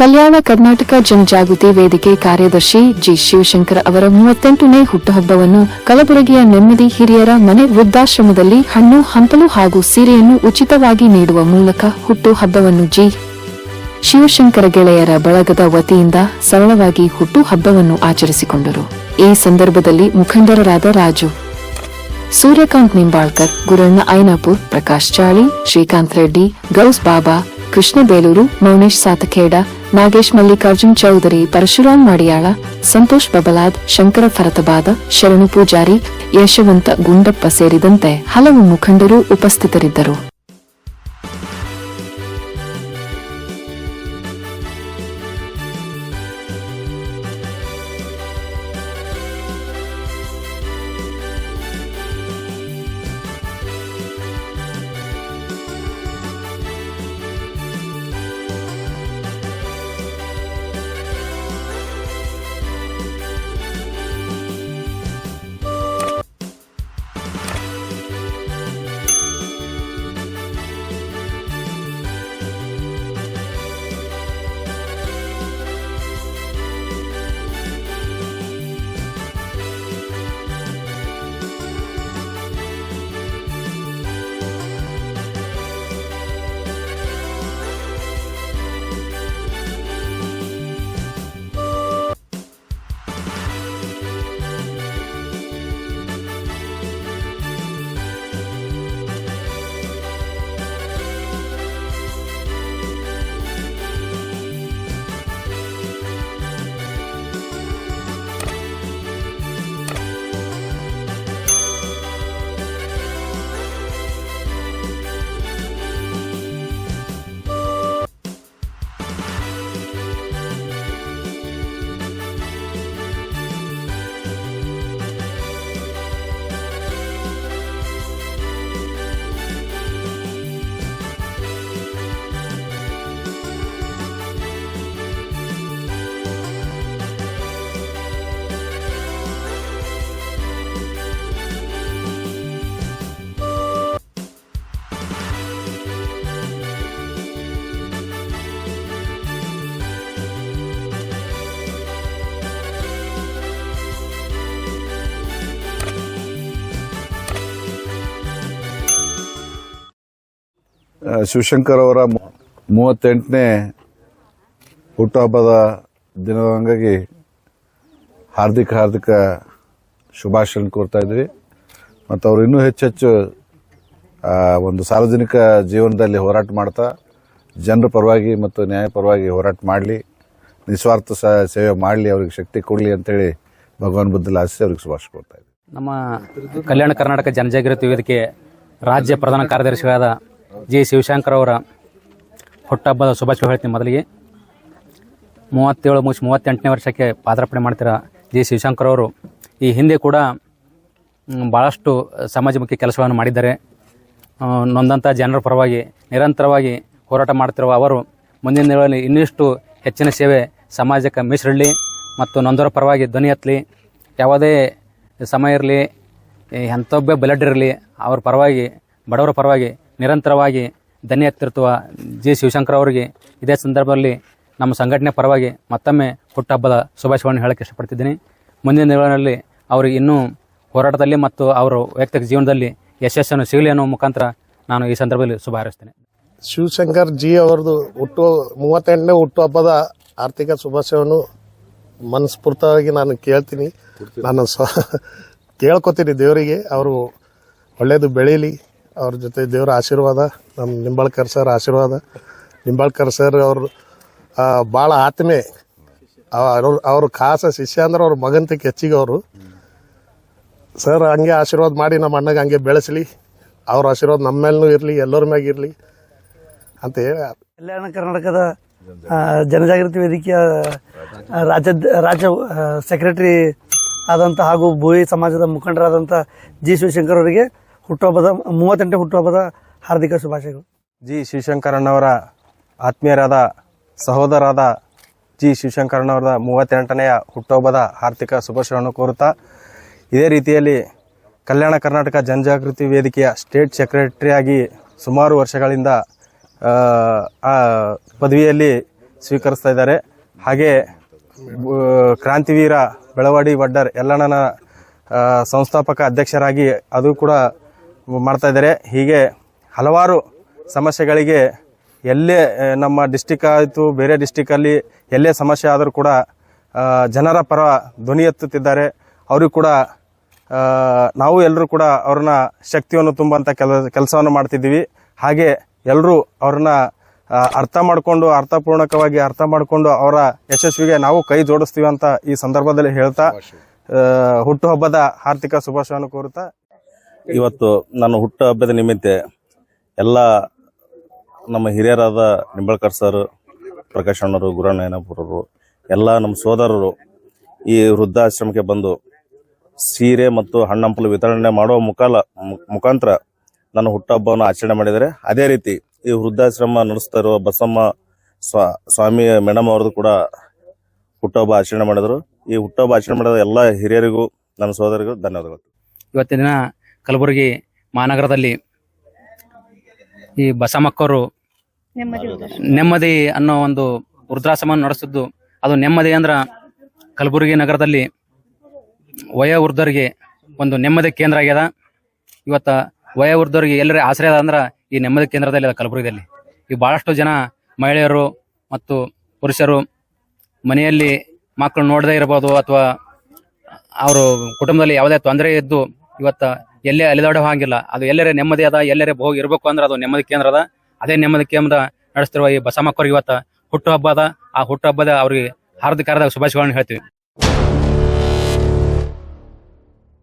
ಕಲ್ಯಾಣ ಕರ್ನಾಟಕ ಜನಜಾಗೃತಿ ವೇದಿಕೆ ಕಾರ್ಯದರ್ಶಿ ಜಿ ಶಿವಶಂಕರ್ ಅವರ ಮೂವತ್ತೆಂಟನೇ ಹುಟ್ಟುಹಬ್ಬವನ್ನು ಕಲಬುರಗಿಯ ನೆಮ್ಮದಿ ಹಿರಿಯರ ಮನೆ ವೃದ್ಧಾಶ್ರಮದಲ್ಲಿ ಹಣ್ಣು, ಹಂಪಲು ಹಾಗೂ ಸೀರೆಯನ್ನು ಉಚಿತವಾಗಿ ನೀಡುವ ಮೂಲಕ ಹುಟ್ಟುಹಬ್ಬವನ್ನು ಜಿ. ಶಿವಶಂಕರ ಗೆಳೆಯರ ಬಳಗದ ವತಿಯಿಂದ ಸರಳವಾಗಿ ಹುಟ್ಟುಹಬ್ಬವನ್ನು ಆಚರಿಸಿಕೊಂಡರು. ಈ ಸಂದರ್ಭದಲ್ಲಿ ಮುಖಂಡರಾದ ರಾಜು, ಸೂರ್ಯಕಾಂತ್ ನಿಂಬಾಳ್ಕರ್, ಗುರಣ್ಣ ಐನಾಪುರ್, ಪ್ರಕಾಶ್ ಚಾಳಿ, ಶ್ರೀಕಾಂತ್ ರೆಡ್ಡಿ, ಗೌಸ್ ಬಾಬಾ ಕೃಷ್ಣ ಬೇಲೂರು ಮೌನೇಶ್ ಸಾತಖೇಡ, ನಾಗೇಶ್ ಮಲ್ಲಿಕಾರ್ಜುನ್ ಚೌಧರಿ, ಪರಶುರಾಮ್ ಮಡಿಯಾಳ, ಸಂತೋಷ್ ಬಬಲಾದ್, ಶಂಕರ ಫರತಬಾದ ಶರಣು ಪೂಜಾರಿ, ಯಶವಂತ ಗುಂಡಪ್ಪ ಸೇರಿದಂತೆ ಹಲವು ಮುಖಂಡರು ಉಪಸ್ಥಿತರಿದ್ದರು. ಶಿವಶಂಕರ್ ಅವರ ಮೂವತ್ತೆಂಟನೇ ಹುಟ್ಟುಹಬ್ಬದ ದಿನದ ಅಂಗಾಗಿ ಹಾರ್ದಿಕ ಹಾರ್ದಿಕ ಶುಭಾಶಯ ಕೋರ್ತಾ ಇದ್ವಿ. ಮತ್ತು ಅವರು ಇನ್ನೂ ಹೆಚ್ಚೆಚ್ಚು ಒಂದು ಸಾರ್ವಜನಿಕ ಜೀವನದಲ್ಲಿ ಹೋರಾಟ ಮಾಡ್ತಾ, ಜನರ ಪರವಾಗಿ ಮತ್ತು ನ್ಯಾಯ ಪರವಾಗಿ ಹೋರಾಟ ಮಾಡಲಿ, ನಿಸ್ವಾರ್ಥ ಸೇವೆ ಮಾಡಲಿ, ಅವ್ರಿಗೆ ಶಕ್ತಿ ಕೊಡಲಿ ಅಂತೇಳಿ ಭಗವಾನ್ ಬುದ್ಧಲ ಆಸೆ ಅವ್ರಿಗೆ ಶುಭಾಶಯ ಕೋರ್ತಾ ಇದ್ದೀವಿ ನಮ್ಮ ಕಲ್ಯಾಣ ಕರ್ನಾಟಕ ಜನಜಾಗೃತಿ ವೇದಿಕೆ ರಾಜ್ಯ ಪ್ರಧಾನ ಕಾರ್ಯದರ್ಶಿಗಳಾದ ಜಿ ಶಿವಶಂಕರ್ ಅವರ ಹುಟ್ಟಹಬ್ಬದ ಶುಭಾಶಯ ಹೇಳ್ತೀನಿ ಮೊದಲಿಗೆ. ಮೂವತ್ತೇಳು ಮುಗಿಸಿ ಮೂವತ್ತೆಂಟನೇ ವರ್ಷಕ್ಕೆ ಪಾದಾರ್ಪಣೆ ಮಾಡ್ತೀರ ಜಿ ಶಿವಶಂಕರ್ ಅವರು. ಈ ಹಿಂದೆ ಕೂಡ ಭಾಳಷ್ಟು ಸಮಾಜಮುಖಿ ಕೆಲಸಗಳನ್ನು ಮಾಡಿದ್ದಾರೆ. ನೊಂದಂಥ ಜನರ ಪರವಾಗಿ, ನಿರಂತರವಾಗಿ ಹೋರಾಟ ಮಾಡ್ತಿರುವ ಅವರು, ಮುಂದಿನ ದಿನಗಳಲ್ಲಿ ಇನ್ನಿಷ್ಟು ಹೆಚ್ಚಿನ ಸೇವೆ ಸಮಾಜಕ್ಕೆ ಮೀಸಲಿಡಲಿ ಮತ್ತು ನೊಂದರ ಪರವಾಗಿ ಧ್ವನಿ ಎತ್ತಲಿ. ಯಾವುದೇ ಸಮಯ ಇರಲಿ, ಎಂಥೊಬ್ಬ ಬ್ಲಡ್ ಇರಲಿ, ಅವ್ರ ಪರವಾಗಿ, ಬಡವರ ಪರವಾಗಿ ನಿರಂತರವಾಗಿ ದನಿ ಎತ್ತಿರ್ತುವ ಜಿ ಶಿವಶಂಕರ್ ಅವರಿಗೆ ಇದೇ ಸಂದರ್ಭದಲ್ಲಿ ನಮ್ಮ ಸಂಘಟನೆ ಪರವಾಗಿ ಮತ್ತೊಮ್ಮೆ ಹುಟ್ಟುಹಬ್ಬದ ಶುಭಾಶಯಗಳನ್ನು ಹೇಳಕ್ಕೆ ಇಷ್ಟಪಡ್ತಿದ್ದೀನಿ. ಮುಂದಿನ ದಿನಗಳಲ್ಲಿ ಅವರಿಗೆ ಇನ್ನೂ ಹೋರಾಟದಲ್ಲಿ ಮತ್ತು ಅವರು ವೈಯಕ್ತಿಕ ಜೀವನದಲ್ಲಿ ಯಶಸ್ಸನ್ನು ಸಿಗಲಿ ಅನ್ನೋ ಮುಖಾಂತರ ನಾನು ಈ ಸಂದರ್ಭದಲ್ಲಿ ಶುಭ ಹಾರೈಸ್ತೇನೆ. ಶಿವಶಂಕರ್ ಜಿ ಅವರದು ಹುಟ್ಟು ಮೂವತ್ತೆಂಟನೇ ಹುಟ್ಟುಹಬ್ಬದ ಆರ್ಥಿಕ ಶುಭಾಶಯವನ್ನು ಮನಸ್ಫೂರ್ತವಾಗಿ ನಾನು ಕೇಳ್ತೀನಿ. ನಾನು ಸ್ವ ಕೇಳ್ಕೊತೀನಿ ದೇವರಿಗೆ. ಅವರು ಒಳ್ಳೆಯದು ಬೆಳೀಲಿ ಅವ್ರ ಜೊತೆ ದೇವರ ಆಶೀರ್ವಾದ ನಮ್ಮ ನಿಂಬಾಳ್ಕರ್ ಸರ್ ಆಶೀರ್ವಾದ. ನಿಂಬಾಳ್ಕರ್ ಸರ್ ಅವರು ಭಾಳ ಆತ್ಮೆ ಅವ್ರ ಅವ್ರ ಖಾಸ ಶಿಷ್ಯ ಅಂದ್ರೆ ಅವ್ರ ಮಗಂತಕ್ಕೆ ಹೆಚ್ಚಿಗೆ ಅವರು. ಸರ್, ಹಂಗೆ ಆಶೀರ್ವಾದ ಮಾಡಿ ನಮ್ಮ ಅಣ್ಣಗೆ ಹಂಗೆ ಬೆಳೆಸಲಿ. ಅವ್ರ ಆಶೀರ್ವಾದ ನಮ್ಮ ಮೇಲೂ ಇರಲಿ, ಎಲ್ಲರ ಮ್ಯಾಗ ಇರಲಿ ಅಂತ ಹೇಳಿ. ಕಲ್ಯಾಣ ಕರ್ನಾಟಕದ ಜನಜಾಗೃತಿ ವೇದಿಕೆಯ ರಾಜ್ಯ ರಾಜ್ಯ ಸೆಕ್ರೆಟರಿ ಆದಂಥ ಹಾಗೂ ಭೂಯಿ ಸಮಾಜದ ಮುಖಂಡರಾದಂಥ ಜಿ ಶಿವಶಂಕರ್ ಅವರಿಗೆ ಹುಟ್ಟುಹಬ್ಬದ ಮೂವತ್ತೆಂಟನೇ ಹುಟ್ಟುಹಬ್ಬದ ಹಾರ್ದಿಕ ಶುಭಾಶಯಗಳು. ಜಿ. ಶಿವಶಂಕರಣ್ಣವರ ಆತ್ಮೀಯರಾದ ಸಹೋದರಾದ ಜಿ. ಶಿವಶಂಕರಣ್ಣವರ ಮೂವತ್ತೆಂಟನೆಯ ಹುಟ್ಟುಹಬ್ಬದ ಆರ್ಥಿಕ ಶುಭಾಶಯವನ್ನು ಕೋರುತ್ತಾ ಇದೇ ರೀತಿಯಲ್ಲಿ ಕಲ್ಯಾಣ ಕರ್ನಾಟಕ ಜನಜಾಗೃತಿ ವೇದಿಕೆಯ ಸ್ಟೇಟ್ ಸೆಕ್ರೆಟರಿಯಾಗಿ ಸುಮಾರು ವರ್ಷಗಳಿಂದ ಪದವಿಯಲ್ಲಿ ಸ್ವೀಕರಿಸ್ತಾ ಇದ್ದಾರೆ. ಹಾಗೆ ಕ್ರಾಂತಿವೀರ ಬೆಳವಾಡಿ ವಡ್ಡರ್ ಎಲ್ಲಣ್ಣನ ಸಂಸ್ಥಾಪಕ ಅಧ್ಯಕ್ಷರಾಗಿ ಅದು ಕೂಡ ಮಾಡ್ತಾ ಇದ್ದಾರೆ. ಹೀಗೆ ಹಲವಾರು ಸಮಸ್ಯೆಗಳಿಗೆ ಎಲ್ಲೇ ನಮ್ಮ ಡಿಸ್ಟಿಕ್ ಆಯಿತು, ಬೇರೆ ಡಿಸ್ಟಿಕ್ಕಲ್ಲಿ ಎಲ್ಲೇ ಸಮಸ್ಯೆ ಆದರೂ ಕೂಡ ಜನರ ಪರ ಧ್ವನಿ ಎತ್ತುತ್ತಿದ್ದಾರೆ. ಅವರು ಕೂಡ ನಾವು ಎಲ್ಲರೂ ಕೂಡ ಅವ್ರನ್ನ ಶಕ್ತಿಯನ್ನು ತುಂಬುವಂಥ ಕೆಲ, ಕೆಲಸವನ್ನು ಮಾಡ್ತಿದ್ದೀವಿ. ಹಾಗೆ ಎಲ್ಲರೂ ಅವ್ರನ್ನ ಅರ್ಥ ಮಾಡಿಕೊಂಡು, ಅರ್ಥಪೂರ್ಣಕವಾಗಿ ಅರ್ಥ ಮಾಡಿಕೊಂಡು ಅವರ ಯಶಸ್ವಿಗೆ ನಾವು ಕೈ ಜೋಡಿಸ್ತೀವಿ ಅಂತ ಈ ಸಂದರ್ಭದಲ್ಲಿ ಹೇಳ್ತಾ ಹುಟ್ಟುಹಬ್ಬದ ಆರ್ಥಿಕ ಶುಭಾಶಯವನ್ನು ಕೋರುತ್ತಾ ಇವತ್ತು ನನ್ನ ಹುಟ್ಟ ಹಬ್ಬದ ನಿಮಿತ್ತ ಎಲ್ಲ ನಮ್ಮ ಹಿರಿಯರಾದ ನಿಂಬಳ್ಕರ್ ಸರ್, ಪ್ರಕಾಶ್ ಅಣ್ಣರು ಗುರಣ್ಣಯ್ಯನಪುರರು ಎಲ್ಲ ನಮ್ಮ ಸೋದರರು ಈ ವೃದ್ಧಾಶ್ರಮಕ್ಕೆ ಬಂದು ಸೀರೆ ಮತ್ತು ಹಣ್ಣಂಪಲು ವಿತರಣೆ ಮಾಡುವ ಮುಖಾಲ ಮುಖಾಂತರ ನನ್ನ ಹುಟ್ಟಹಬ್ಬವನ್ನು ಆಚರಣೆ ಮಾಡಿದರೆ ಅದೇ ರೀತಿ ಈ ವೃದ್ಧಾಶ್ರಮ ನಡೆಸ್ತಾ ಇರುವ ಬಸಮ್ಮ ಸ್ವಾ, ಸ್ವಾಮಿ ಮೇಡಮ್ ಅವ್ರದ್ದು ಕೂಡ ಹುಟ್ಟಹಬ್ಬ ಆಚರಣೆ ಮಾಡಿದರು. ಈ ಹುಟ್ಟಹಬ್ಬ ಆಚರಣೆ ಮಾಡಿದ ಎಲ್ಲ ಹಿರಿಯರಿಗೂ, ನನ್ನ ಸೋದರಿಗೂ ಧನ್ಯವಾದಗಳು. ಇವತ್ತಿನ ಕಲಬುರಗಿ ಮಹಾನಗರದಲ್ಲಿ ಈ ಬಸಮಕ್ಕವರು ನೆಮ್ಮದಿ ಅನ್ನೋ ಒಂದು ವೃದ್ಧಾಶ್ರಮವನ್ನು ನಡೆಸಿದ್ದು. ಅದು ನೆಮ್ಮದಿ ಅಂದ್ರ ಕಲಬುರಗಿ ನಗರದಲ್ಲಿ ವಯೋವೃದ್ಧರಿಗೆ ಒಂದು ನೆಮ್ಮದಿ ಕೇಂದ್ರ ಆಗ್ಯದ. ಇವತ್ತ ವಯೋವೃದ್ಧರಿಗೆ ಎಲ್ಲರ ಆಶ್ರಯ ಅದ ಅಂದ್ರ ಈ ನೆಮ್ಮದಿ ಕೇಂದ್ರದಲ್ಲಿ ಅದ ಕಲಬುರಗಿಯಲ್ಲಿ. ಈ ಬಹಳಷ್ಟು ಜನ ಮಹಿಳೆಯರು ಮತ್ತು ಪುರುಷರು ಮನೆಯಲ್ಲಿ ಮಕ್ಕಳು ನೋಡದೇ ಇರ್ಬೋದು ಅಥವಾ ಅವರು ಕುಟುಂಬದಲ್ಲಿ ಯಾವುದೇ ತೊಂದರೆ ಇದ್ದು ಇವತ್ತ ಎಲ್ಲೇ ಅಲೆದಾಡೋ ಹಾಗಿಲ್ಲ. ಅದು ಎಲ್ಲರೇ ನೆಮ್ಮದಿ ಅದ, ಎಲ್ಲರೇ ಹೋಗಿ ಇರಬೇಕು ಅಂದ್ರೆ ಅದು ನೆಮ್ಮದಿ ಕೇಂದ್ರ ಅದ. ಅದೇ ನೆಮ್ಮದಿ ಕೇಂದ್ರ ನಡೆಸ್ತಿರುವ ಈ ಬಸಮ್ಮಕ್ಕವ್ರಿಗೆ ಇವತ್ತು ಹುಟ್ಟುಹಬ್ಬ ಅದ. ಆ ಹುಟ್ಟುಹಬ್ಬದ ಅವ್ರಿಗೆ ಹಾರ್ದಿಕಾರದ ಹಾರ್ದಿಕ ಶುಭಾಶಯಗಳನ್ನು ಹೇಳ್ತೀವಿ.